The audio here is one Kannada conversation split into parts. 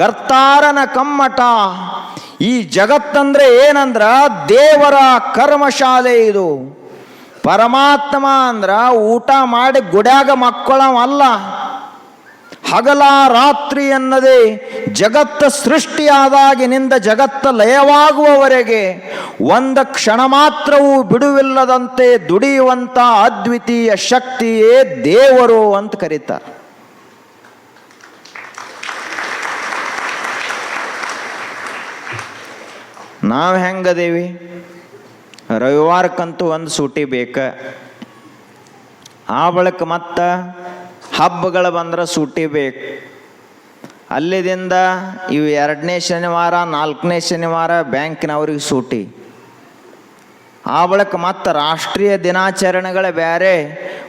ಕರ್ತಾರನ ಕಮ್ಮಟ. ಈ ಜಗತ್ತಂದ್ರೆ ಏನಂದ್ರ ದೇವರ ಕರ್ಮಶಾಲೆ ಇದು. ಪರಮಾತ್ಮ ಅಂದ್ರ ಊಟ ಮಾಡಿ ಗುಡ್ಯಾಗ ಮಕ್ಕಳವಲ್ಲ ಹಗಲ ರಾತ್ರಿ ಎನ್ನದೇ ಜಗತ್ತ ಸೃಷ್ಟಿಯಾದಾಗಿನಿಂದ ಜಗತ್ತ ಲಯವಾಗುವವರೆಗೆ ಒಂದ ಕ್ಷಣ ಮಾತ್ರವೂ ಬಿಡುವಿಲ್ಲದಂತೆ ದುಡಿಯುವಂತ ಅದ್ವಿತೀಯ ಶಕ್ತಿಯೇ ದೇವರು ಅಂತ ಕರೀತಾರೆ. ನಾವು ಹೆಂಗದೇವಿ? ರವಿವಾರಕ್ಕಂತೂ ಒಂದು ಸೂಟಿ ಬೇಕ. ಆ ಬಳಿಕ ಮತ್ತು ಹಬ್ಬಗಳು ಬಂದ್ರೆ ಸೂಟಿ ಬೇಕು. ಅಲ್ಲಿದಿಂದ ಇವು ಎರಡನೇ ಶನಿವಾರ, ನಾಲ್ಕನೇ ಶನಿವಾರ ಬ್ಯಾಂಕಿನವ್ರಿಗೆ ಸೂಟಿ. ಆ ಬಳಿಕ ಮತ್ತು ರಾಷ್ಟ್ರೀಯ ದಿನಾಚರಣೆಗಳ ಬೇರೆ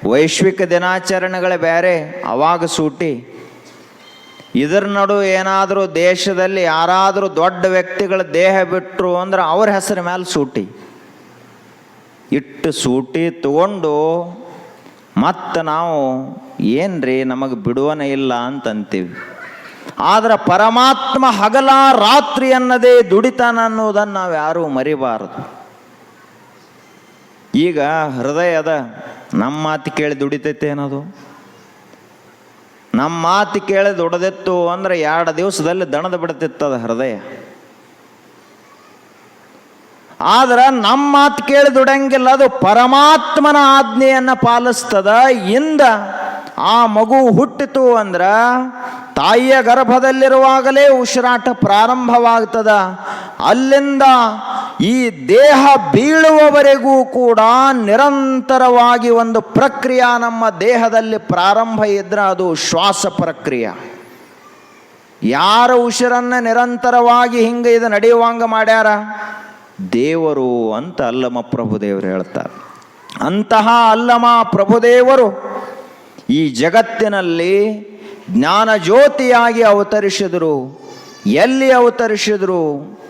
ವೈಶ್ವಿಕ ದಿನಾಚರಣೆಗಳ ಬೇರೆ ಅವಾಗ ಸೂಟಿ. ಇದರ ನಡುವೆ ಏನಾದರೂ ದೇಶದಲ್ಲಿ ಯಾರಾದರೂ ದೊಡ್ಡ ವ್ಯಕ್ತಿಗಳ ದೇಹ ಬಿಟ್ಟರು ಅಂದ್ರೆ ಅವ್ರ ಹೆಸರ ಮೇಲೆ ಸೂಟಿ. ಇಟ್ಟು ಸೂಟಿ ತಗೊಂಡು ಮತ್ತು ನಾವು ಏನ್ರಿ ನಮಗೆ ಬಿಡುವನೇ ಇಲ್ಲ ಅಂತಂತೀವಿ. ಆದ್ರೆ ಪರಮಾತ್ಮ ಹಗಲ ರಾತ್ರಿ ಅನ್ನದೇ ದುಡಿತಾನ ಅನ್ನೋದನ್ನು ನಾವು ಯಾರೂ ಮರಿಬಾರದು. ಈಗ ಹೃದಯದ ನಮ್ಮ ಮಾತು ಕೇಳಿ ದುಡಿತೈತೆ ಏನದು ನಮ್ಮ ಮಾತು ಕೇಳಿ ದುಡದಿತ್ತು ಅಂದ್ರೆ ಎರಡು ದಿವಸದಲ್ಲಿ ದಣದ ಬಿಡ್ತಿತ್ತದ ಹೃದಯ. ಆದ್ರೆ ನಮ್ಮ ಮಾತು ಕೇಳಿ ದುಡಂಗಿಲ್ಲ ಅದು ಪರಮಾತ್ಮನ ಆಜ್ಞೆಯನ್ನು ಪಾಲಿಸ್ತದ. ಇಂದ ಆ ಮಗು ಹುಟ್ಟಿತು ಅಂದ್ರ ತಾಯಿಯ ಗರ್ಭದಲ್ಲಿರುವಾಗಲೇ ಉಸಿರಾಟ ಪ್ರಾರಂಭವಾಗ್ತದ. ಅಲ್ಲಿಂದ ಈ ದೇಹ ಬೀಳುವವರೆಗೂ ಕೂಡ ನಿರಂತರವಾಗಿ ಒಂದು ಪ್ರಕ್ರಿಯೆ ನಮ್ಮ ದೇಹದಲ್ಲಿ ಪ್ರಾರಂಭ ಇದ್ರೆ ಅದು ಶ್ವಾಸ ಪ್ರಕ್ರಿಯೆ. ಯಾರ ಉಸಿರನ್ನು ನಿರಂತರವಾಗಿ ಹಿಂಗೆ ಇದು ನಡೆಯುವಂಗ ಮಾಡ್ಯಾರ? ದೇವರು ಅಂತ ಅಲ್ಲಮ ಪ್ರಭುದೇವರು ಹೇಳ್ತಾರೆ. ಅಂತಹ ಅಲ್ಲಮ ಪ್ರಭುದೇವರು ಈ ಜಗತ್ತಿನಲ್ಲಿ ಜ್ಞಾನ ಜ್ಯೋತಿಯಾಗಿ ಅವತರಿಸಿದರು. ಎಲ್ಲಿ ಅವತರಿಸಿದರು?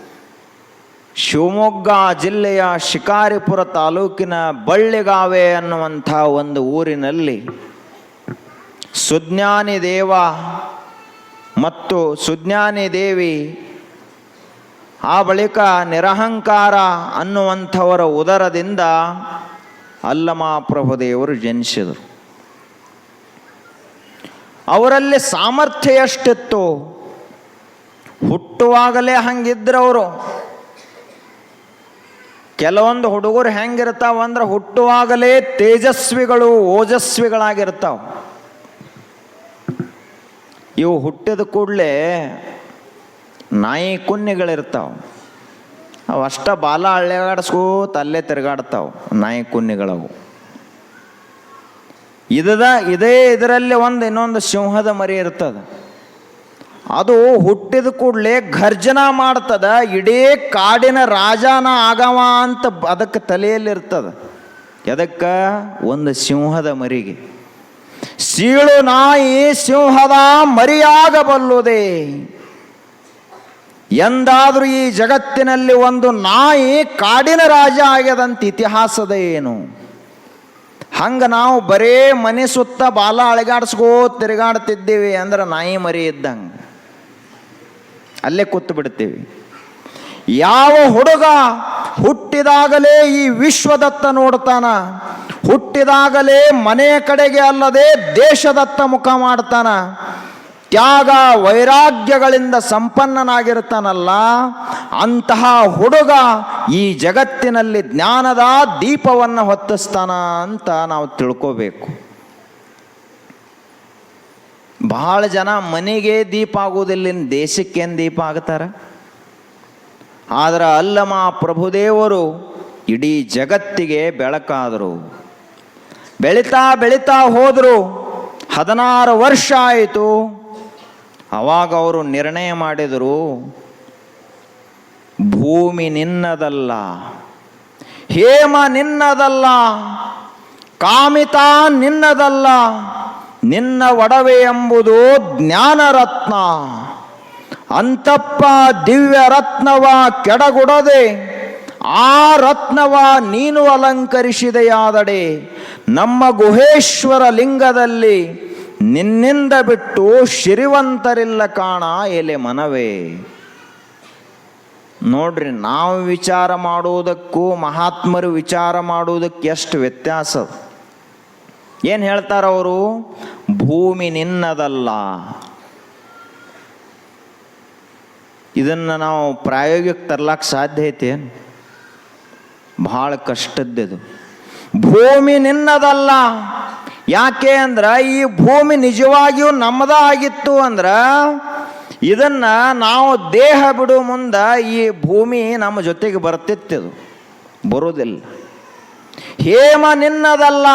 ಶಿವಮೊಗ್ಗ ಜಿಲ್ಲೆಯ ಶಿಕಾರಿಪುರ ತಾಲೂಕಿನ ಬಳ್ಳಿಗಾವೆ ಅನ್ನುವಂಥ ಒಂದು ಊರಿನಲ್ಲಿ ಸುಜ್ಞಾನಿ ದೇವ ಮತ್ತು ಸುಜ್ಞಾನಿ ದೇವಿ ಆ ಬಳಿಕ ನಿರಹಂಕಾರ ಅನ್ನುವಂಥವರ ಉದರದಿಂದ ಅಲ್ಲಮ ಪ್ರಭುದೇವರು ಜನಿಸಿದರು. ಅವರಲ್ಲಿ ಸಾಮರ್ಥ್ಯ ಎಷ್ಟಿತ್ತು? ಹುಟ್ಟುವಾಗಲೇ ಹಂಗಿದ್ರವರು ಕೆಲವೊಂದು ಹುಡುಗರು ಹೆಂಗಿರ್ತಾವ ಅಂದ್ರೆ ಹುಟ್ಟುವಾಗಲೇ ತೇಜಸ್ವಿಗಳು, ಓಜಸ್ವಿಗಳಾಗಿರ್ತಾವ. ಇವು ಹುಟ್ಟಿದ ಕೂಡಲೇ ನಾಯಿ ಕುನ್ನಿಗಳಿರ್ತಾವ. ಅವಷ್ಟ ಬಾಲ ಹಳ್ಳೆಗಾಡಿಸ್ಕೋತ ಅಲ್ಲೇ ತಿರುಗಾಡ್ತಾವ ನಾಯಿ ಕುನ್ನಿಗಳವು. ಇದದ ಇದೇ ಇದರಲ್ಲಿ ಒಂದು ಇನ್ನೊಂದು ಸಿಂಹದ ಮರಿ ಇರ್ತದ. ಅದು ಹುಟ್ಟಿದ ಕೂಡಲೇ ಘರ್ಜನ ಮಾಡ್ತದ, ಇಡೀ ಕಾಡಿನ ರಾಜನ ಆಗವ ಅಂತ ಅದಕ್ಕೆ ತಲೆಯಲ್ಲಿರ್ತದ. ಎದಕ್ಕೆ? ಒಂದು ಸಿಂಹದ ಮರಿಗೆ. ಸೀಳು ನಾಯಿ ಸಿಂಹದ ಮರಿಯಾಗಬಲ್ಲುದೇ. ಎಂದಾದರೂ ಈ ಜಗತ್ತಿನಲ್ಲಿ ಒಂದು ನಾಯಿ ಕಾಡಿನ ರಾಜ ಆಗ್ಯದಂತ ಇತಿಹಾಸದ ಏನು? ಹಂಗ ನಾವು ಬರೇ ಮನೆ ಸುತ್ತ ಬಾಲ ಅಳಗಾಡ್ಸ್ಕೋ ತಿರುಗಾಡ್ತಿದ್ದೀವಿ ಅಂದ್ರೆ ನಾಯಿ ಮರಿ ಇದ್ದಂಗೆ. ಅಲ್ಲೇ ಕೂತು ಬಿಡ್ತೀವಿ. ಯಾವ ಹುಡುಗ ಹುಟ್ಟಿದಾಗಲೇ ಈ ವಿಶ್ವದತ್ತ ನೋಡ್ತಾನ? ಹುಟ್ಟಿದಾಗಲೇ ಮನೆಯ ಕಡೆಗೆ ಅಲ್ಲದೆ ದೇಶದತ್ತ ಮುಖ ಮಾಡ್ತಾನ? ತ್ಯಾಗ ವೈರಾಗ್ಯಗಳಿಂದ ಸಂಪನ್ನನಾಗಿರ್ತಾನಲ್ಲ ಅಂತಹ ಹುಡುಗ ಈ ಜಗತ್ತಿನಲ್ಲಿ ಜ್ಞಾನದ ದೀಪವನ್ನು ಹೊತ್ತಿಸ್ತಾನ ಅಂತ ನಾವು ತಿಳ್ಕೋಬೇಕು. ಬಹಳ ಜನ ಮನೆಗೆ ದೀಪ ಆಗುವುದಿಲ್ಲ, ಇನ್ನು ದೇಶಕ್ಕೇನು ದೀಪ ಆಗ್ತಾರೆ ಆದರೆ ಅಲ್ಲಮ ಪ್ರಭುದೇವರು ಇಡೀ ಜಗತ್ತಿಗೆ ಬೆಳಕಾದರು. ಬೆಳೀತಾ ಬೆಳೀತಾ ಹೋದರು, ಹದಿನಾರು ವರ್ಷ ಆಯಿತು ಅವಾಗ ಅವರು ನಿರ್ಣಯ ಮಾಡಿದರು, ಭೂಮಿ ನಿನ್ನದಲ್ಲ, ಹೇಮ ನಿನ್ನದಲ್ಲ, ಕಾಮಿತ ನಿನ್ನದಲ್ಲ, ನಿನ್ನ ಒಡವೆ ಎಂಬುದು ಜ್ಞಾನರತ್ನ. ಅಂತಪ್ಪ ದಿವ್ಯ ರತ್ನವ ಕೆಡಗುಡದೆ, ಆ ರತ್ನವ ನೀನು ಅಲಂಕರಿಸಿದೆಯಾದಡೆ. ನಮ್ಮ ಗುಹೇಶ್ವರ ಲಿಂಗದಲ್ಲಿ ನಿನ್ನಿಂದ ಬಿಟ್ಟು ಶಿರಿವಂತರಿಲ್ಲ ಕಾಣ ಎಲೆ ಮನವೇ. ನೋಡ್ರಿ, ನಾವು ವಿಚಾರ ಮಾಡುವುದಕ್ಕೂ ಮಹಾತ್ಮರು ವಿಚಾರ ಮಾಡುವುದಕ್ಕೆ ಎಷ್ಟು ವ್ಯತ್ಯಾಸ. ಏನು ಹೇಳ್ತಾರ ಅವರು? ಭೂಮಿ ನಿನ್ನದಲ್ಲ. ಇದನ್ನು ನಾವು ಪ್ರಾಯೋಗಿಕ ತರ್ಲಕ್ಕೆ ಸಾಧ್ಯ ಐತೆ ಭಾಳ ಕಷ್ಟದ್ದು ಭೂಮಿ ನಿನ್ನದಲ್ಲ. ಯಾಕೆ ಅಂದ್ರೆ ಈ ಭೂಮಿ ನಿಜವಾಗಿಯೂ ನಮ್ಮದ ಆಗಿತ್ತು ಅಂದ್ರೆ ಇದನ್ನ ನಾವು ದೇಹ ಬಿಡುವ ಮುಂದೆ ಈ ಭೂಮಿ ನಮ್ಮ ಜೊತೆಗೆ ಬರ್ತಿತ್ತಿದು ಬರೋದಿಲ್ಲ ಹೇಮ ನಿನ್ನದಲ್ಲ.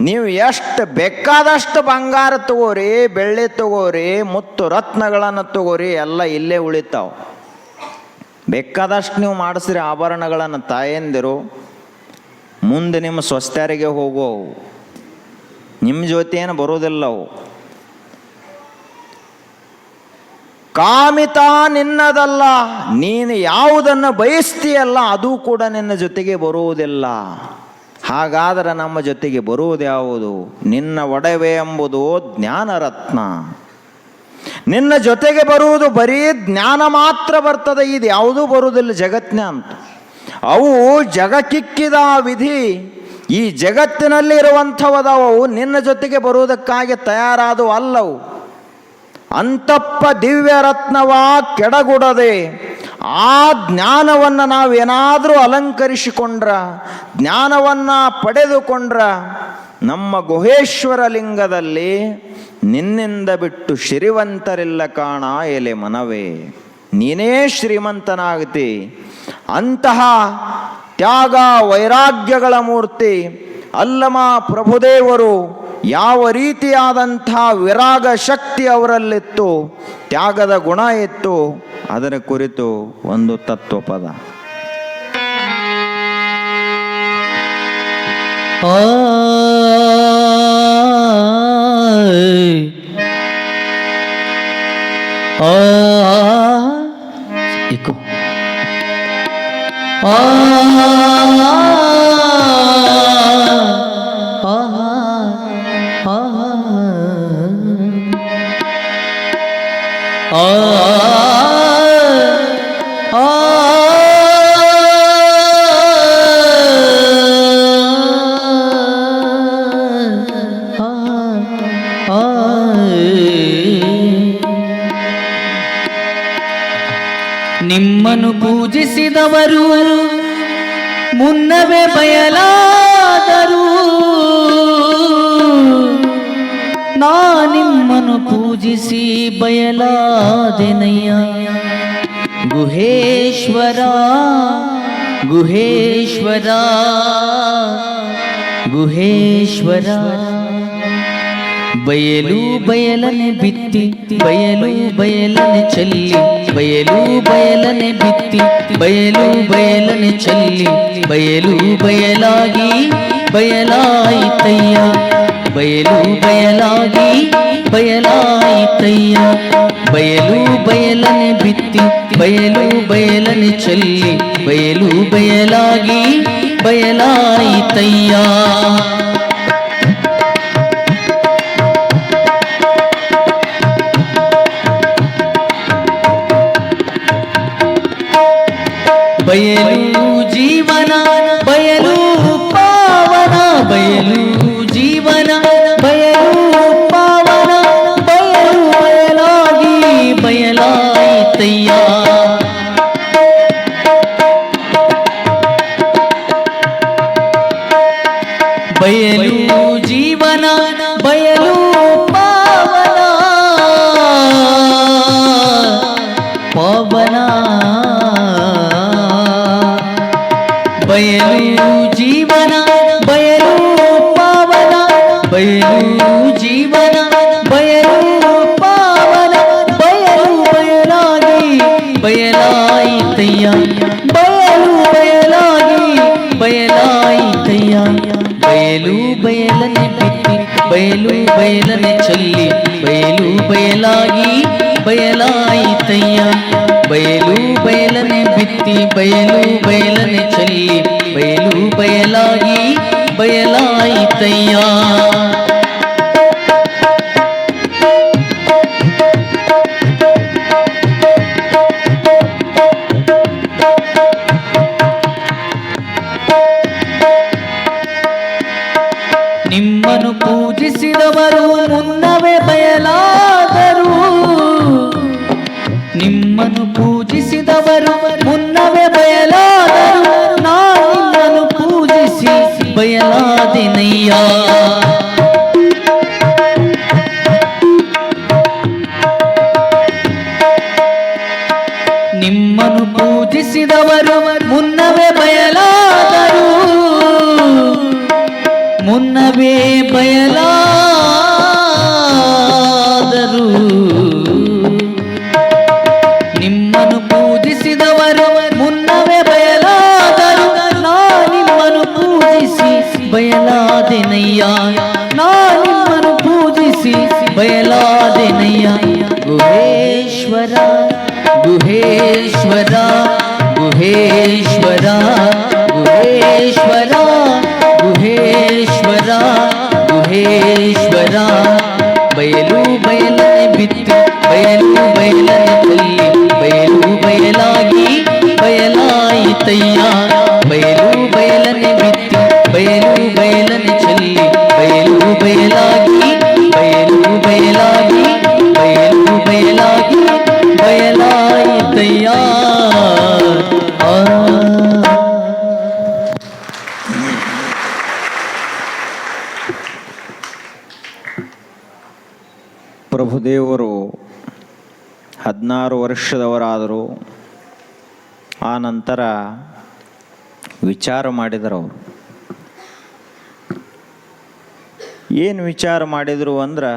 ನೀವು ಎಷ್ಟು ಬೇಕಾದಷ್ಟು ಬಂಗಾರ ತಗೋರಿ, ಬೆಳ್ಳಿ ತಗೋರಿ, ಮುತ್ತು ರತ್ನಗಳನ್ನು ತಗೋರಿ, ಎಲ್ಲ ಇಲ್ಲೇ ಉಳಿತಾವ. ಬೇಕಾದಷ್ಟು ನೀವು ಮಾಡಿಸ್ರಿ ಆಭರಣಗಳನ್ನು ತಾಯಂದಿರು. ಮುಂದೆ ನಿಮ್ಮ ಸ್ವಸ್ಥರಿಗೆ ಹೋಗೋವು ನಿಮ್ಮ ಜೊತೆ ಏನು ಬರೋದಿಲ್ಲ ಅವು. ಕಾಮಿತ ನಿನ್ನದಲ್ಲ, ನೀನು ಯಾವುದನ್ನು ಬಯಸ್ತೀಯಲ್ಲ ಅದು ಕೂಡ ನಿನ್ನ ಜೊತೆಗೆ ಬರುವುದಿಲ್ಲ. ಹಾಗಾದರೆ ನಮ್ಮ ಜೊತೆಗೆ ಬರುವುದ್ಯಾವುದು ನಿನ್ನ ಒಡವೆ ಎಂಬುದು ಜ್ಞಾನರತ್ನ. ನಿನ್ನ ಜೊತೆಗೆ ಬರುವುದು ಬರೀ ಜ್ಞಾನ ಮಾತ್ರ ಬರ್ತದೆ, ಇದು ಯಾವುದೂ ಬರುವುದಿಲ್ಲ ಜಗತ್ನ ಅಂತ. ಅವು ಜಗಕ್ಕಿಕ್ಕಿದ ವಿಧಿ. ಈ ಜಗತ್ತಿನಲ್ಲಿ ಇರುವಂಥವದವು ನಿನ್ನ ಜೊತೆಗೆ ಬರುವುದಕ್ಕಾಗಿ ತಯಾರಾದವು ಅಲ್ಲವು ಅಂತಪ್ಪ ದಿವ್ಯ ರತ್ನವ ಕೆಡಗುಡದೆ, ಆ ಜ್ಞಾನವನ್ನು ನಾವೇನಾದರೂ ಅಲಂಕರಿಸಿಕೊಂಡ್ರ, ಜ್ಞಾನವನ್ನು ಪಡೆದುಕೊಂಡ್ರ, ನಮ್ಮ ಗುಹೇಶ್ವರ ಲಿಂಗದಲ್ಲಿ ನಿನ್ನಿಂದ ಬಿಟ್ಟು ಶ್ರೀವಂತರಿಲ್ಲ ಕಾಣ ಎಲೆ ಮನವೇ. ನೀನೇ ಶ್ರೀಮಂತನಾಗತಿ. ಅಂತಹ ತ್ಯಾಗ ವೈರಾಗ್ಯಗಳ ಮೂರ್ತಿ ಅಲ್ಲಮ ಪ್ರಭುದೇವರು ಯಾವ ರೀತಿಯಾದಂಥ ವಿರಾಗ ಶಕ್ತಿ ಅವರಲ್ಲಿತ್ತು ತ್ಯಾಗದ ಗುಣ ಇತ್ತು ಅದರ ಕುರಿತು ಒಂದು ತತ್ವಪದ ಇಕ್ಕು ಆ ಪೂಜಿಸಿದವರು ಮುನ್ನವೇ ಬಯಲಾದರು ನಾ ನಿಮ್ಮನ್ನು ಪೂಜಿಸಿ ಬಯಲಾದೆನಯ್ಯ. ಗುಹೇಶ್ವರ ಗುಹೇಶ್ವರ ಗುಹೇಶ್ವರ. ಬಯಲು ಬಯಲನೆ ಬಿತ್ತಿ, ಬಯಲು ಬಯಲನೆ ಚಲ್ಲಿ, ಬಯಲು ಬಯಲನೆ ಬಿತ್ತಿ, ಬಯಲು ಬಯಲನೆ ಚಲ್ಲಿ, ಬಯಲು ಬಯಲಾಗಿ, ಬಯಲಾಯಿತಯ್ಯ, ಬಯಲು ಬಯಲಾಗಿ, ಬಯಲಾಯಿತಯ್ಯ, ಬಯಲು ಬಯಲನೆ ಬಿತ್ತಿ, ಬಯಲು ಬಯಲನೆ ಚಲ್ಲಿ, ಬಯಲು ಬಯಲಾಗಿ, ಬಯಲಾಯಿತಯ್ಯ. ಬಯಲು ಬಯಲು ಬಯಲನೆ ಚಲ್ಲಿ ಬಯಲು ಬಯಲಾಗಿ ಬಯಲಾಯಿತಯ್ಯ ನಿಮ್ಮನ್ನು ಪೂಜಿಸಿದವರು ಮುನ್ನವೇ ಬಯಲಾ ಬಯಲಾದರು ನಾ ನಿಮ್ಮನ್ನು ಪೂಜಿಸಿ ಬಯಲಾದೆನಯ್ಯ ಪ್ರಭುದೇವರು ಹದಿನಾರು ವರ್ಷದವರಾದರು ಆ ನಂತರ ವಿಚಾರ ಮಾಡಿದರು ಅವರು. ಏನು ವಿಚಾರ ಮಾಡಿದರು ಅಂದ್ರೆ,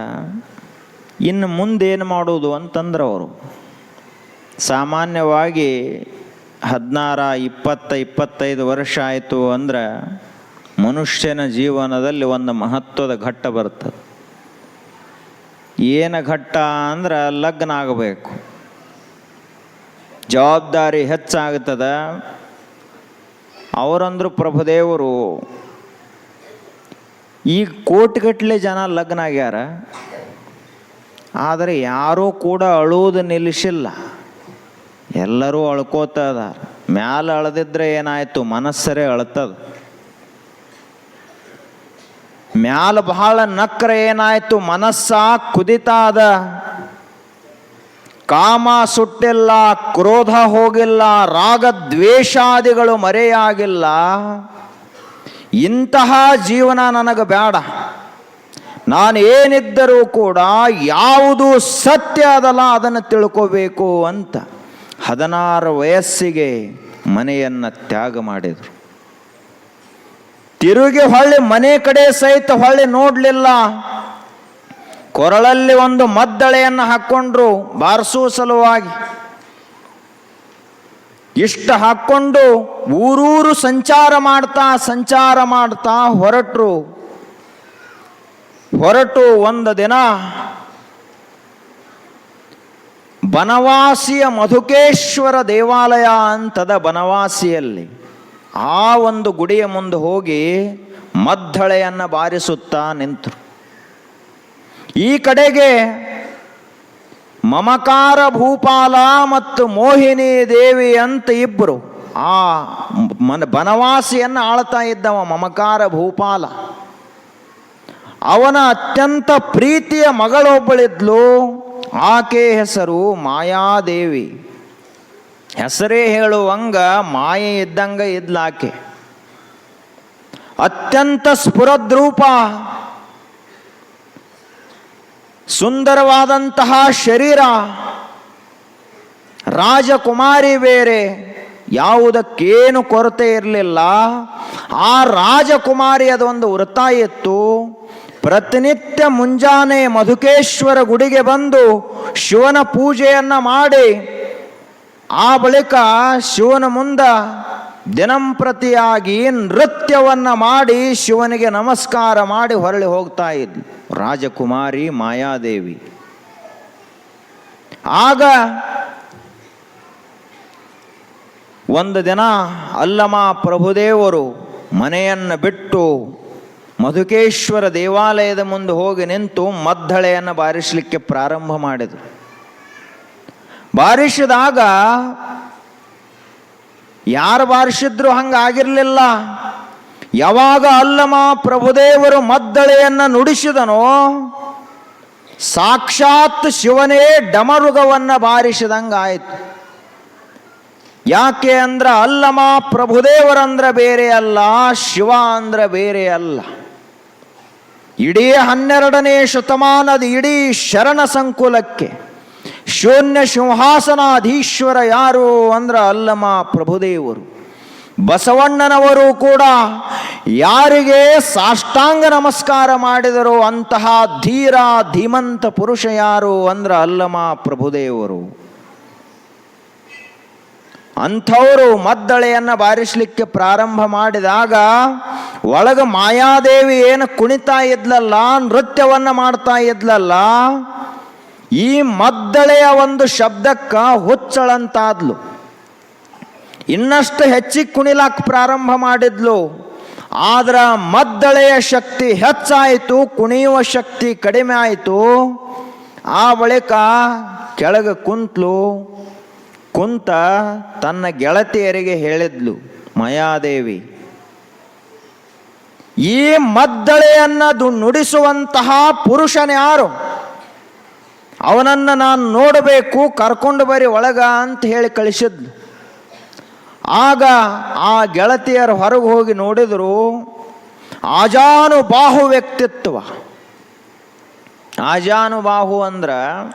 ಇನ್ನು ಮುಂದೇನು ಮಾಡೋದು ಅಂತಂದ್ರೆ ಅವರು. ಸಾಮಾನ್ಯವಾಗಿ ಹದಿನಾರ, ಇಪ್ಪತ್ತ, ಇಪ್ಪತ್ತೈದು ವರ್ಷ ಆಯಿತು ಅಂದ್ರೆ ಮನುಷ್ಯನ ಜೀವನದಲ್ಲಿ ಒಂದು ಮಹತ್ವದ ಘಟ್ಟ ಬರ್ತದೆ. ಏನು ಘಟ್ಟ ಅಂದ್ರೆ ಲಗ್ನ ಆಗಬೇಕು ಜವಾಬ್ದಾರಿ ಹೆಚ್ಚಾಗ್ತದ. ಅವರಂದ್ರು ಪ್ರಭುದೇವರು ಈ ಕೋಟಿಗಟ್ಟಲೆ ಜನ ಲಗ್ನ ಆಗ್ಯಾರ ಆದರೆ ಯಾರೂ ಕೂಡ ಅಳುವುದು ನಿಲ್ಲಿಸಿಲ್ಲ. ಎಲ್ಲರೂ ಅಳ್ಕೋತದ ಮ್ಯಾಲ ಅಳದಿದ್ರೆ ಏನಾಯ್ತು? ಮನಸ್ಸರೇ ಅಳ್ತದ. ಮ್ಯಾಲ ಬಹಳ ನಕ್ರ ಏನಾಯ್ತು, ಮನಸ್ಸ ಕುದಿತಾದ. ಕಾಮ ಸುಟ್ಟಿಲ್ಲ, ಕ್ರೋಧ ಹೋಗಿಲ್ಲ ರಾಗ ದ್ವೇಷಾದಿಗಳು ಮರೆಯಾಗಿಲ್ಲ. ಇಂತಹ ಜೀವನ ನನಗೆ ಬೇಡ ನಾನು ಏನಿದ್ದರೂ ಕೂಡ ಯಾವುದು ಸತ್ಯ ಅದಲ್ಲ, ಅದನ್ನು ತಿಳ್ಕೋಬೇಕು ಅಂತ ಹದಿನಾರು ವಯಸ್ಸಿಗೆ ಮನೆಯನ್ನು ತ್ಯಾಗ ಮಾಡಿದರು. ತಿರುಗಿ ಹೊಳ್ಳಿ ಮನೆ ಕಡೆ ಸಹಿತ ಹೊಳ್ಳಿ ನೋಡಲಿಲ್ಲ. ಕೊರಳಲ್ಲಿ ಒಂದು ಮದ್ದಳೆಯನ್ನು ಹಾಕ್ಕೊಂಡ್ರು ಬಾರಿಸೋ ಸಲುವಾಗಿ. ಇಷ್ಟ ಹಾಕ್ಕೊಂಡು ಊರೂರು ಸಂಚಾರ ಮಾಡ್ತಾ ಸಂಚಾರ ಮಾಡ್ತಾ ಹೊರಟರು. ಹೊರಟು ಒಂದು ದಿನ ಬನವಾಸಿಯ ಮಧುಕೇಶ್ವರ ದೇವಾಲಯ ಅಂತದ ಬನವಾಸಿಯಲ್ಲಿ. ಆ ಒಂದು ಗುಡಿಯ ಮುಂದೆ ಹೋಗಿ ಮದ್ದಳೆಯನ್ನು ಬಾರಿಸುತ್ತಾ ನಿಂತರು. ಈ ಕಡೆಗೆ ಮಮಕಾರ ಭೂಪಾಲ ಮತ್ತು ಮೋಹಿನಿ ದೇವಿ ಅಂತ ಇಬ್ಬರು ಆ ಮನ ಬನವಾಸಿಯನ್ನು ಆಳ್ತಾ ಇದ್ದವ ಮಮಕಾರ ಭೂಪಾಲ. ಅವನ ಅತ್ಯಂತ ಪ್ರೀತಿಯ ಮಗಳೊಬ್ಬಳಿದ್ಲು. ಆಕೆ ಹೆಸರು ಮಾಯಾದೇವಿ. ಹೆಸರೇ ಹೇಳುವಂಗ ಮಾಯೆ ಇದ್ದಂಗ ಇದ್ಲಾಕೆ. ಅತ್ಯಂತ ಸ್ಫುರದ್ರೂಪ, ಸುಂದರವಾದಂತಹ ಶರೀರ, ರಾಜಕುಮಾರಿ ಬೇರೆ, ಯಾವುದಕ್ಕೇನು ಕೊರತೆ ಇರಲಿಲ್ಲ. ಆ ರಾಜಕುಮಾರಿ ಅದೊಂದು ವೃತ್ತ ಇತ್ತು ಪ್ರತಿನಿತ್ಯ ಮುಂಜಾನೆ ಮಧುಕೇಶ್ವರ ಗುಡಿಗೆ ಬಂದು ಶಿವನ ಪೂಜೆಯನ್ನು ಮಾಡಿ ಆ ಬಳಿಕ ಶಿವನ ಮುಂದ ದಿನಂಪ್ರತಿಯಾಗಿ ನೃತ್ಯವನ್ನು ಮಾಡಿ ಶಿವನಿಗೆ ನಮಸ್ಕಾರ ಮಾಡಿ ಹೊರಳಿ ಹೋಗ್ತಾ ಇದ್ಲು ರಾಜಕುಮಾರಿ ಮಾಯಾದೇವಿ. ಆಗ ಒಂದು ದಿನ ಅಲ್ಲಮ ಪ್ರಭುದೇವರು ಮನೆಯನ್ನು ಬಿಟ್ಟು ಮಧುಕೇಶ್ವರ ದೇವಾಲಯದ ಮುಂದೆ ಹೋಗಿ ನಿಂತು ಮದ್ದಳೆಯನ್ನು ಬಾರಿಸಲಿಕ್ಕೆ ಪ್ರಾರಂಭ ಮಾಡಿದರು. ಬಾರಿಸಿದಾಗ ಯಾರು ಬಾರಿಸಿದ್ರು ಹಂಗಾಗಿರಲಿಲ್ಲ. ಯಾವಾಗ ಅಲ್ಲಮ ಪ್ರಭುದೇವರು ಮದ್ದಳೆಯನ್ನು ನುಡಿಸಿದನೋ, ಸಾಕ್ಷಾತ್ ಶಿವನೇ ಡಮರುಗವನ್ನು ಬಾರಿಸಿದಂಗಾಯಿತು. ಯಾಕೆ ಅಂದ್ರ ಅಲ್ಲಮ ಪ್ರಭುದೇವರಂದ್ರ ಬೇರೆ ಅಲ್ಲ ಶಿವ ಅಂದ್ರ ಬೇರೆ ಅಲ್ಲ. ಇಡೀ ಹನ್ನೆರಡನೇ ಶತಮಾನದ ಇಡೀ ಶರಣ ಸಂಕುಲಕ್ಕೆ ಶೂನ್ಯ ಸಿಂಹಾಸನಾಧೀಶ್ವರ ಯಾರು ಅಂದ್ರ ಅಲ್ಲಮ ಪ್ರಭುದೇವರು. ಬಸವಣ್ಣನವರು ಕೂಡ ಯಾರಿಗೆ ಸಾಷ್ಟಾಂಗ ನಮಸ್ಕಾರ ಮಾಡಿದರು ಅಂತಹ ಧೀರ, ಧೀಮಂತ ಪುರುಷ ಯಾರು ಅಂದ್ರ ಅಲ್ಲಮ ಪ್ರಭುದೇವರು. ಅಂಥವರು ಮದ್ದಳೆಯನ್ನು ಬಾರಿಸಲಿಕ್ಕೆ ಪ್ರಾರಂಭ ಮಾಡಿದಾಗ ಒಳಗ ಮಾಯಾದೇವಿ ಏನು ಕುಣಿತಾ ಇದ್ಲಲ್ಲ, ನೃತ್ಯವನ್ನು ಮಾಡ್ತಾ ಇದ್ಲಲ್ಲ ಈ ಮದ್ದಳೆಯ ಒಂದು ಶಬ್ದಕ್ಕ ಹುಚ್ಚಳಂತಾದ್ಲು. ಇನ್ನಷ್ಟು ಹೆಚ್ಚಿಗೆ ಕುಣಿಲಾಕ್ ಪ್ರಾರಂಭ ಮಾಡಿದ್ಲು. ಆದ್ರ ಮದ್ದಳೆಯ ಶಕ್ತಿ ಹೆಚ್ಚಾಯಿತು, ಕುಣಿಯುವ ಶಕ್ತಿ ಕಡಿಮೆ ಆಯಿತು. ಆ ಬಳಿಕ ಕೆಳಗೆ ಕುಂತ್ಲು. ಕುಂತ ತನ್ನ ಗೆಳತಿಯರಿಗೆ ಹೇಳಿದ್ಲು, ಮಯಾದೇವಿ, ಈ ಮದ್ದಳೆಯನ್ನದು ನುಡಿಸುವಂತಹ ಪುರುಷನ ಪುರುಷನ್ಯಾರು ಅವನನ್ನು ನಾನು ನೋಡಬೇಕು, ಕರ್ಕೊಂಡು ಬರಿ ಒಳಗ ಅಂತ ಹೇಳಿ ಕಳಿಸಿದ್ಲು. ಆಗ ಆ ಗೆಳತಿಯರು ಹೊರಗೆ ಹೋಗಿ ನೋಡಿದರು ಆಜಾನುಬಾಹು ವ್ಯಕ್ತಿತ್ವ. ಆಜಾನುಬಾಹು ಅಂದ್ರೆ,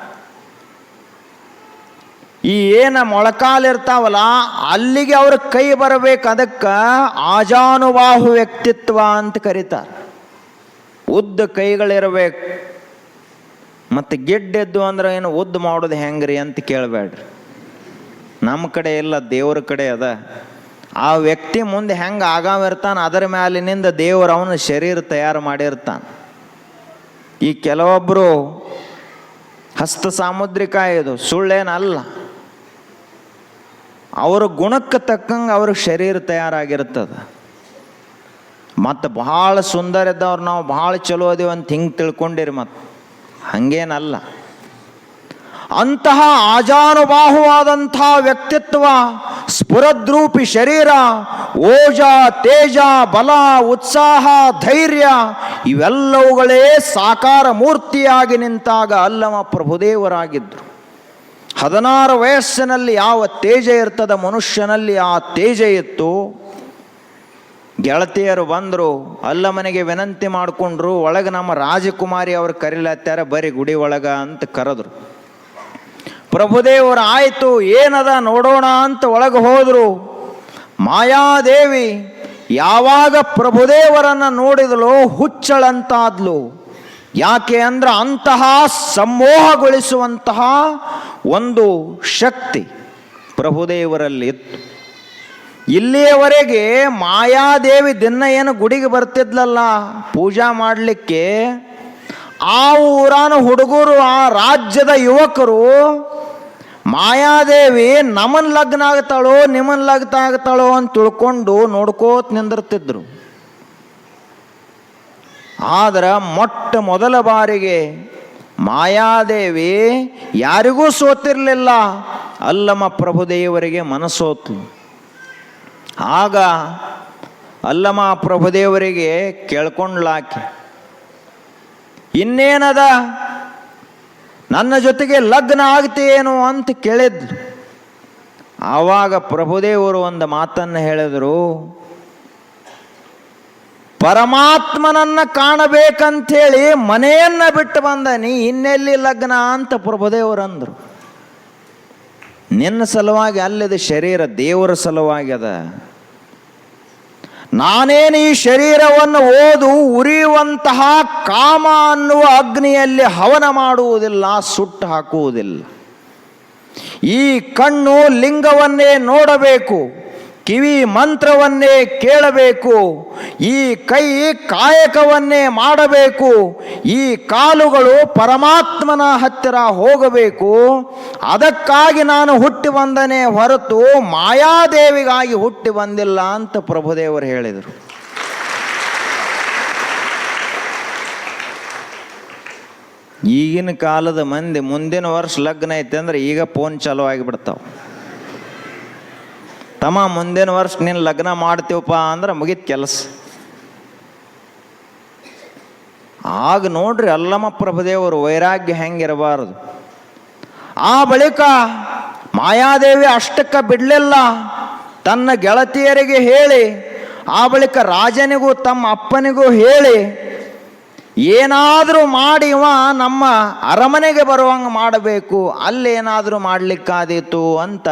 ಈ ಏನ ಮೊಳಕಾಲಿರ್ತಾವಲ್ಲ, ಅಲ್ಲಿಗೆ ಅವ್ರ ಕೈ ಬರಬೇಕು ಅದಕ್ಕೆ ಆಜಾನುಬಾಹು ವ್ಯಕ್ತಿತ್ವ ಅಂತ ಕರೀತಾರೆ. ಉದ್ದ ಕೈಗಳಿರ್ಬೇಕು ಮತ್ತು ಗೆಡ್ಡೆದ್ದು ಅಂದ್ರೆ ಏನು ಉದ್ದ ಮಾಡೋದು ಹೆಂಗ್ರಿ ಅಂತ ಕೇಳಬೇಡ್ರಿ. ನಮ್ಮ ಕಡೆ ಇಲ್ಲ, ದೇವ್ರ ಕಡೆ ಅದ. ಆ ವ್ಯಕ್ತಿ ಮುಂದೆ ಹೆಂಗೆ ಆಗಾವಿರ್ತಾನೆ ಅದರ ಮ್ಯಾಲಿನಿಂದ ದೇವರು ಅವನ ಶರೀರ ತಯಾರು ಮಾಡಿರ್ತಾನೆ. ಈ ಕೆಲವೊಬ್ಬರು ಹಸ್ತ ಸಾಮುದ್ರಿಕ ಇದು ಸುಳ್ಳೇನಲ್ಲ. ಅವರ ಗುಣಕ್ಕೆ ತಕ್ಕಂಗೆ ಅವ್ರ ಶರೀರ ತಯಾರಾಗಿರ್ತದೆ. ಮತ್ತು ಭಾಳ ಸುಂದರ ಇದ್ದವ್ರು ನಾವು ಭಾಳ ಚಲೋ ಅದೇವಂತ ಹಿಂಗೆ ತಿಳ್ಕೊಂಡಿರಿ ಮತ್ತು. ಹಂಗೇನಲ್ಲ. ಅಂತಹ ಆಜಾನುಬಾಹುವಾದಂಥ ವ್ಯಕ್ತಿತ್ವ, ಸ್ಫುರದ್ರೂಪಿ ಶರೀರ, ಓಜ, ತೇಜ, ಬಲ, ಉತ್ಸಾಹ, ಧೈರ್ಯ ಇವೆಲ್ಲವುಗಳೇ ಸಾಕಾರ ಮೂರ್ತಿಯಾಗಿ ನಿಂತಾಗ ಅಲ್ಲಮ ಪ್ರಭುದೇವರಾಗಿದ್ದರು ಹದಿನಾರು ವಯಸ್ಸಿನಲ್ಲಿ ಯಾವ ತೇಜ ಇರ್ತದ ಮನುಷ್ಯನಲ್ಲಿ ಆ ತೇಜ ಇತ್ತು. ಗೆಳತಿಯರು ಬಂದರು, ಅಲ್ಲ ಮನೆಗೆ ವಿನಂತಿ ಮಾಡಿಕೊಂಡ್ರು, ಒಳಗೆ ನಮ್ಮ ರಾಜಕುಮಾರಿ ಅವ್ರು ಕರಿಲತ್ತಾರ ಬರೀ ಗುಡಿ ಒಳಗ ಅಂತ ಕರೆದ್ರು. ಪ್ರಭುದೇವರು ಆಯಿತು, ಏನದ ನೋಡೋಣ ಅಂತ ಒಳಗೆ ಹೋದರು. ಮಾಯಾದೇವಿ ಯಾವಾಗ ಪ್ರಭುದೇವರನ್ನು ನೋಡಿದಳು ಹುಚ್ಚಳಂತಾದ್ಲು. ಯಾಕೆ ಅಂದ್ರೆ ಅಂತಹ ಸಮೋಹಗೊಳಿಸುವಂತಹ ಒಂದು ಶಕ್ತಿ ಪ್ರಭುದೇವರಲ್ಲಿ ಇತ್ತು ಇಲ್ಲಿಯವರೆಗೆ ಮಾಯಾದೇವಿ ದಿನ ಏನು ಗುಡಿಗೆ ಬರ್ತಿದ್ಲಲ್ಲ, ಪೂಜಾ ಮಾಡಲಿಕ್ಕೆ, ಆ ಊರಾನ ಹುಡುಗರು, ಆ ರಾಜ್ಯದ ಯುವಕರು, ಮಾಯಾದೇವಿ ನಮನ್ ಲಗ್ನ ಆಗ್ತಾಳೋ ನಿಮ್ಮನ್ ಲಗ್ನ ಆಗ್ತಾಳೋ ಅಂತ ತಿಳ್ಕೊಂಡು ನೋಡ್ಕೋತ ನಿಂದಿರ್ತಿದ್ರು. ಆದ್ರೆ ಮೊಟ್ಟ ಮೊದಲ ಬಾರಿಗೆ ಮಾಯಾದೇವಿ ಯಾರಿಗೂ ಸೋತಿರಲಿಲ್ಲ. ಅಲ್ಲಮ್ಮ ಪ್ರಭುದೇವರಿಗೆ ಮನಸ್ಸೋತ್ಲು ಆಗ ಅಲ್ಲಮ ಪ್ರಭುದೇವರಿಗೆ ಕೇಳ್ಕೊಂಡ್ಲಾಕೆ, ಇನ್ನೇನದ? ನನ್ನ ಜೊತೆಗೆ ಲಗ್ನ ಆಗ್ತೇನು ಅಂತ ಕೇಳಿದ್ಲು. ಆವಾಗ ಪ್ರಭುದೇವರು ಒಂದು ಮಾತನ್ನು ಹೇಳಿದರು, ಪರಮಾತ್ಮನನ್ನ ಕಾಣಬೇಕಂಥೇಳಿ ಮನೆಯನ್ನ ಬಿಟ್ಟು ಬಂದ, ನೀ ಇನ್ನೆಲ್ಲಿ ಲಗ್ನ ಅಂತ ಪ್ರಭುದೇವರು ಅಂದರು. ನಿನ್ನ ಸಲುವಾಗಿ ಅಲ್ಲದ ಶರೀರ ದೇವರ ಸಲುವಾಗಿ ಅದ. ನಾನೇನು ಈ ಶರೀರವನ್ನು ಓದು ಉರಿಯುವಂತಹ ಕಾಮ ಅನ್ನುವ ಅಗ್ನಿಯಲ್ಲಿ ಹವನ ಮಾಡುವುದಿಲ್ಲ, ಸುಟ್ಟು ಹಾಕುವುದಿಲ್ಲ. ಈ ಕಣ್ಣು ಲಿಂಗವನ್ನೇ ನೋಡಬೇಕು. ಕಿವಿ ಮಂತ್ರವನ್ನೇ ಕೇಳಬೇಕು, ಈ ಕೈ ಕಾಯಕವನ್ನೇ ಮಾಡಬೇಕು, ಈ ಕಾಲುಗಳು ಪರಮಾತ್ಮನ ಹತ್ತಿರ ಹೋಗಬೇಕು. ಅದಕ್ಕಾಗಿ ನಾನು ಹುಟ್ಟಿ ಬಂದನೆ ಹೊರತು ಮಾಯಾದೇವಿಗಾಗಿ ಹುಟ್ಟಿ ಬಂದಿಲ್ಲ ಅಂತ ಪ್ರಭುದೇವರು ಹೇಳಿದರು. ಈಗಿನ ಕಾಲದ ಮಂದಿ ಮುಂದಿನ ವರ್ಷ ಲಗ್ನ ಐತೆ ಅಂದರೆ ಈಗ ಫೋನ್ ಚಾಲೂ ಆಗಿಬಿಡ್ತಾವ. ತಮ್ಮ ಮುಂದಿನ ವರ್ಷ ನೀನು ಲಗ್ನ ಮಾಡ್ತೀವಪ್ಪ ಅಂದ್ರೆ ಮುಗಿದ ಕೆಲಸ. ಆಗ ನೋಡ್ರಿ ಅಲ್ಲಮ್ಮ ಪ್ರಭುದೇವರು ವೈರಾಗ್ಯ ಹೆಂಗಿರಬಾರದು. ಆ ಬಳಿಕ ಮಾಯಾದೇವಿ ಅಷ್ಟಕ್ಕೆ ಬಿಡಲಿಲ್ಲ. ತನ್ನ ಗೆಳತಿಯರಿಗೆ ಹೇಳಿ, ಆ ಬಳಿಕ ರಾಜನಿಗೂ ತಮ್ಮ ಅಪ್ಪನಿಗೂ ಹೇಳಿ, ಏನಾದರೂ ಮಾಡಿ ನಮ್ಮ ಅರಮನೆಗೆ ಬರುವಂಗೆ ಮಾಡಬೇಕು ಅಲ್ಲೇನಾದರೂ ಮಾಡಲಿಕ್ಕಾದೀತು ಅಂತ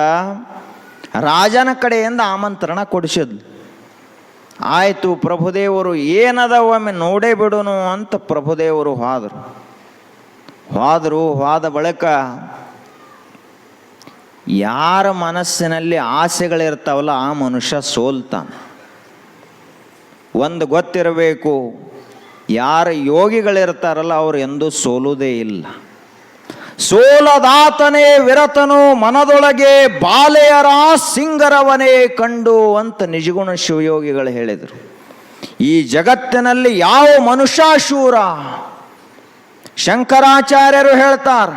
ರಾಜನ ಕಡೆಯಿಂದ ಆಮಂತ್ರಣ ಕೊಡಿಸಿದ್ಲು. ಆಯಿತು ಪ್ರಭುದೇವರು ಏನದ ಒಮ್ಮೆ ನೋಡೇ ಬಿಡೋನು ಅಂತ ಪ್ರಭುದೇವರು ಹೋದರು. ಹೋದರು, ಹೋದ ಬಳಿಕ ಯಾರ ಮನಸ್ಸಿನಲ್ಲಿ ಆಸೆಗಳಿರ್ತಾವಲ್ಲ ಆ ಮನುಷ್ಯ ಸೋಲ್ತಾನೆ. ಒಂದು ಗೊತ್ತಿರಬೇಕು, ಯಾರ ಯೋಗಿಗಳಿರ್ತಾರಲ್ಲ ಅವ್ರು ಎಂದೂ ಸೋಲುವುದೇ ಇಲ್ಲ. ಸೋಲದಾತನೇ ವಿರತನು ಮನದೊಳಗೆ ಬಾಲೆಯರ ಸಿಂಗರವನೇ ಕಂಡು ಅಂತ ನಿಜಗುಣ ಶಿವಯೋಗಿಗಳು ಹೇಳಿದರು. ಈ ಜಗತ್ತಿನಲ್ಲಿ ಯಾವ ಮನುಷ್ಯ ಶೂರ ಶಂಕರಾಚಾರ್ಯರು ಹೇಳ್ತಾರೆ,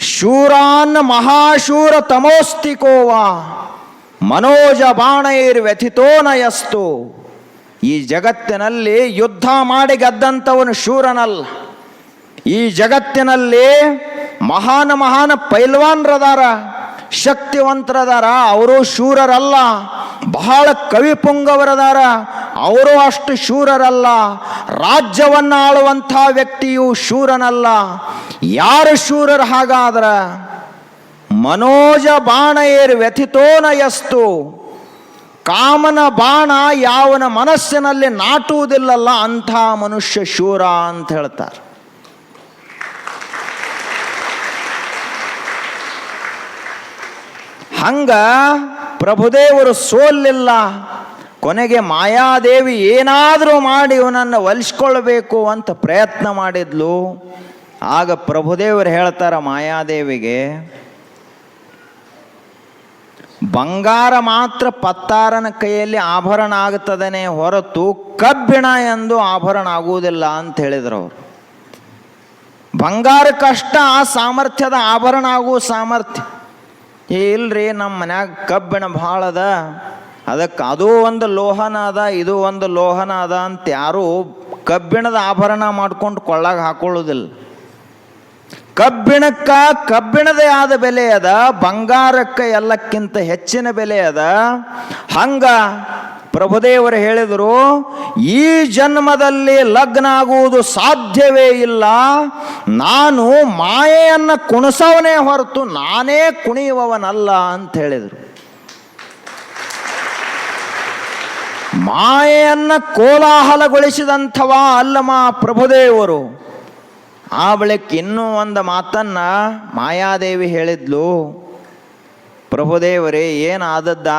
ಶೂರಾನ್ ಮಹಾಶೂರ ತಮೋಸ್ತಿಕೋವ, ಮನೋಜ ಬಾಣೈರ್ ವ್ಯಥಿತೋನಯಸ್ತು. ಈ ಜಗತ್ತಿನಲ್ಲಿ ಯುದ್ಧ ಮಾಡಿ ಗೆದ್ದಂಥವನು ಶೂರನಲ್ಲ. ಈ ಜಗತ್ತಿನಲ್ಲಿ ಮಹಾನ್ ಮಹಾನ್ ಪೈಲ್ವಾನ್ರದಾರ, ಶಕ್ತಿವಂತರದಾರ, ಅವರು ಶೂರರಲ್ಲ. ಬಹಳ ಕವಿ ಪುಂಗವರದಾರ, ಅವರು ಅಷ್ಟು ಶೂರರಲ್ಲ. ರಾಜ್ಯವನ್ನು ಆಳುವಂಥ ವ್ಯಕ್ತಿಯು ಶೂರನಲ್ಲ. ಯಾರು ಶೂರರು ಹಾಗಾದ್ರ? ಮನೋಜ ಬಾಣ ಏರು ವ್ಯಥಿತೋನಯಸ್ತು. ಕಾಮನ ಬಾಣ ಯಾವನ ಮನಸ್ಸಿನಲ್ಲಿ ನಾಟುವುದಿಲ್ಲಲ್ಲ, ಅಂಥ ಮನುಷ್ಯ ಶೂರ ಅಂತ ಹೇಳ್ತಾರೆ. ಹಂಗ ಪ್ರಭುದೇವರು ಸೋಲಿಲ್ಲ. ಕೊನೆಗೆ ಮಾಯಾದೇವಿ ಏನಾದರೂ ಮಾಡಿ ಇವನನ್ನು ಒಲಿಸ್ಕೊಳ್ಬೇಕು ಅಂತ ಪ್ರಯತ್ನ ಮಾಡಿದ್ಲು. ಆಗ ಪ್ರಭುದೇವರು ಹೇಳ್ತಾರ ಮಾಯಾದೇವಿಗೆ, ಬಂಗಾರ ಮಾತ್ರ ಪತ್ತಾರನ ಕೈಯಲ್ಲಿ ಆಭರಣ ಆಗುತ್ತದೆ ಹೊರತು ಕಬ್ಬಿಣ ಎಂದು ಆಭರಣ ಆಗುವುದಿಲ್ಲ ಅಂತ ಹೇಳಿದ್ರು ಅವರು. ಕಷ್ಟ ಆ ಸಾಮರ್ಥ್ಯದ ಆಭರಣ ಆಗುವ ಸಾಮರ್ಥ್ಯ. ಇಲ್ರಿ ನಮ್ಮ ಮನ್ಯಾಗ ಕಬ್ಬಿಣ ಭಾಳ ಅದ. ಅದಕ್ಕೆ ಅದು ಒಂದು ಲೋಹನ ಅದ, ಇದು ಒಂದು ಲೋಹನ ಅದ ಅಂತ ಯಾರು ಕಬ್ಬಿಣದ ಆಭರಣ ಮಾಡ್ಕೊಂಡು ಕೊಳ್ಳಾಗ ಹಾಕೊಳ್ಳೋದಿಲ್ಲ. ಕಬ್ಬಿಣಕ್ಕ ಕಬ್ಬಿಣದೇ ಆದ ಬೆಲೆ ಅದ, ಬಂಗಾರಕ್ಕೆ ಎಲ್ಲಕ್ಕಿಂತ ಹೆಚ್ಚಿನ ಬೆಲೆ ಅದ. ಹಂಗ ಪ್ರಭುದೇವರು ಹೇಳಿದರು, ಈ ಜನ್ಮದಲ್ಲಿ ಲಗ್ನ ಆಗುವುದು ಸಾಧ್ಯವೇ ಇಲ್ಲ. ನಾನು ಮಾಯೆಯನ್ನು ಕುಣಿಸವನೇ ಹೊರತು ನಾನೇ ಕುಣಿಯುವವನಲ್ಲ ಅಂತ ಹೇಳಿದರು. ಮಾಯೆಯನ್ನು ಕೋಲಾಹಲಗೊಳಿಸಿದಂಥವ ಅಲ್ಲಮ ಪ್ರಭುದೇವರು. ಆ ಬಳಿಕ ಇನ್ನೂ ಒಂದು ಮಾತನ್ನು ಮಾಯಾದೇವಿ ಹೇಳಿದ್ಲು. ಪ್ರಭುದೇವರೇ, ಏನಾದದ್ದಾಗ